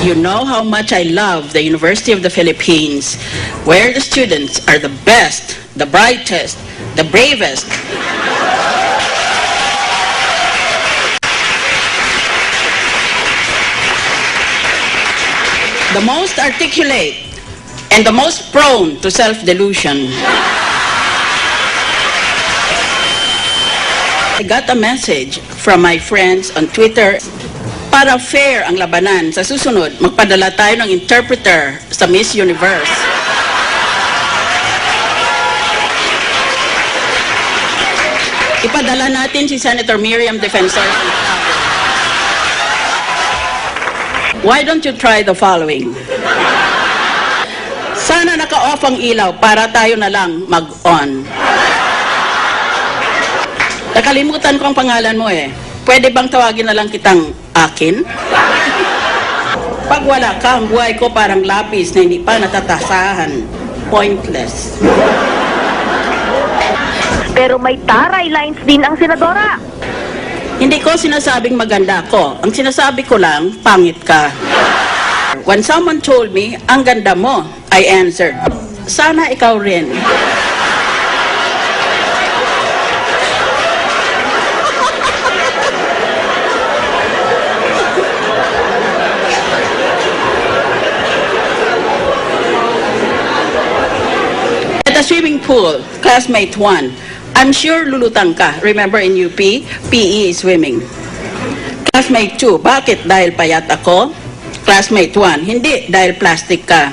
You know how much I love the University of the Philippines, where the students are the best, the brightest, the bravest. The most articulate and the most prone to self-delusion. I got a message from my friends on Twitter para fair ang labanan. Sa susunod, magpadala tayo ng interpreter sa Miss Universe. Ipadala natin si Senator Miriam Defensor. Why don't you try the following? Sana naka-off ang ilaw para tayo na lang mag-on. Nakalimutan ko ang pangalan mo eh. Pwede bang tawagin na lang kitang akin? Pag wala ka, ang buhay ko parang lapis na hindi pa natatasahan. Pointless. Pero may taray lines din ang senadora. Hindi ko sinasabing maganda ko. Ang sinasabi ko lang, pangit ka. When someone told me, ang ganda mo, I answered, sana ikaw rin. The swimming pool, classmate 1, I'm sure lulutang ka. Remember in UP, PE is swimming. Classmate 2, bakit? Dahil payat ako? Classmate 1, hindi, dahil plastic ka.